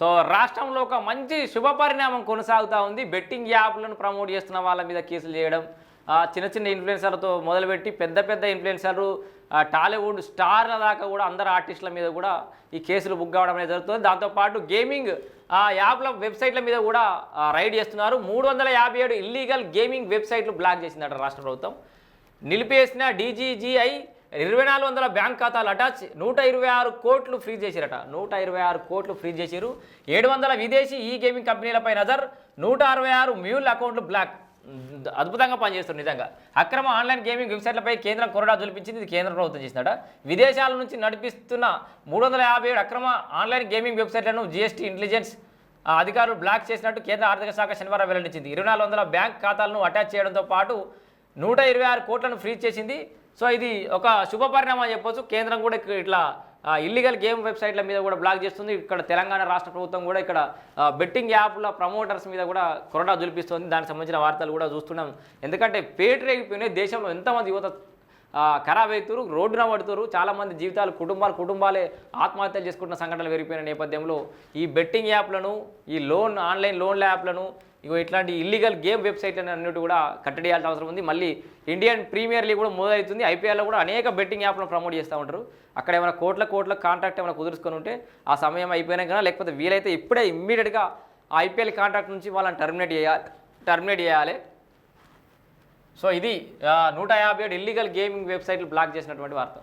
So రాష్ట్రంలో ఒక మంచి శుభ పరిణామం కొనసాగుతూ ఉంది. బెట్టింగ్ యాప్లను ప్రమోట్ చేస్తున్న వాళ్ళ మీద కేసులు చేయడం చిన్న చిన్న ఇన్ఫ్లుయెన్సర్లతో మొదలుపెట్టి పెద్ద పెద్ద ఇన్ఫ్లుయెన్సర్లు టాలీవుడ్ స్టార్ల దాకా కూడా అందరు ఆర్టిస్టుల మీద కూడా ఈ కేసులు బుక్ కావడం అనేది జరుగుతుంది. దాంతోపాటు గేమింగ్ ఆ యాప్ల వెబ్సైట్ల మీద కూడా రైడ్ చేస్తున్నారు. మూడు వందల యాభై ఏడు ఇల్లీగల్ గేమింగ్ వెబ్సైట్లు బ్లాక్ చేసిందట రాష్ట్ర ప్రభుత్వం. నిలిపేసిన డీజీజీఐ ఇరవై నాలుగు వందల బ్యాంక్ ఖాతాలు అటాచ్ నూట ఇరవై ఆరు కోట్లు ఫ్రీజ్ చేసిరట నూట ఇరవై ఆరు కోట్లు ఫ్రీజ్ చేసిరు ఏడు వందల విదేశీ ఈ గేమింగ్ కంపెనీలపై నజర్ నూట అరవై ఆరు మ్యూల్ అకౌంట్లు బ్లాక్. అద్భుతంగా పనిచేస్తుంది నిజంగా. అక్రమ ఆన్లైన్ గేమింగ్ వెబ్సైట్లపై కేంద్రం కొరడా జులిపించింది ఇది కేంద్ర ప్రభుత్వం చేసిందట. విదేశాల నుంచి నడిపిస్తున్న మూడు వందల యాభై ఏడు అక్రమ ఆన్లైన్ గేమింగ్ వెబ్సైట్లను జీఎస్టీ ఇంటెలిజెన్స్ అధికారులు బ్లాక్ చేసినట్టు కేంద్ర ఆర్థిక శాఖ శనివారం వెల్లడించింది. ఇరవై నాలుగు వందల బ్యాంక్ ఖాతాలను అటాచ్ చేయడంతో పాటు నూట ఇరవై ఆరు కోట్లను ఫ్రీజ్ చేసింది సో ఇది ఒక శుభ పరిణామం చెప్పొచ్చు. కేంద్రం కూడా ఇట్లా ఇల్లీగల్ గేమ్ వెబ్సైట్ల మీద కూడా బ్లాక్ చేస్తుంది. ఇక్కడ తెలంగాణ రాష్ట్ర ప్రభుత్వం కూడా ఇక్కడ బెట్టింగ్ యాప్ల ప్రమోటర్స్ మీద కూడా కొరడా జులిపిస్తుంది దానికి సంబంధించిన వార్తలు కూడా చూస్తున్నాం. ఎందుకంటే పేటరేగిపోయినాయి దేశంలో ఎంతమంది యువత ఖరాబ్ అవుతారు రోడ్డున పడుతారు చాలామంది జీవితాలు కుటుంబాలు కుటుంబాలే ఆత్మహత్యలు చేసుకుంటున్న సంఘటనలు పెరిగిపోయిన నేపథ్యంలో ఈ బెట్టింగ్ యాప్లను ఈ లోన్ ఆన్లైన్ లోన్ల యాప్లను ఇగో ఇట్లాంటి ఇల్లీగల్ గేమ్ వెబ్సైట్లను అన్నిటి కూడా కట్టడేయాల్సిన అవసరం ఉంది. మళ్ళీ ఇండియన్ ప్రీమియర్ లీగ్ కూడా మొదలవుతుంది. ఐపీఎల్లో కూడా అనేక బెట్టింగ్ యాప్లను ప్రమోట్ చేస్తూ ఉంటారు. అక్కడ ఏమైనా కోట్ల కోట్ల కాంట్రాక్ట్ ఏమైనా కుదుర్చుకొని ఉంటే ఆ సమయం అయిపోయినాక లేకపోతే వీలైతే ఇప్పుడే ఇమ్మీడియట్గా ఆ ఐపీఎల్ కాంట్రాక్ట్ నుంచి వాళ్ళని టర్మినేట్ చేయాలి టర్మినేట్ చేయాలి. సో ఇది నూట యాభై ఏడు ఇల్లీగల్ గేమింగ్ వెబ్సైట్లు బ్లాక్ చేసినటువంటి వార్త.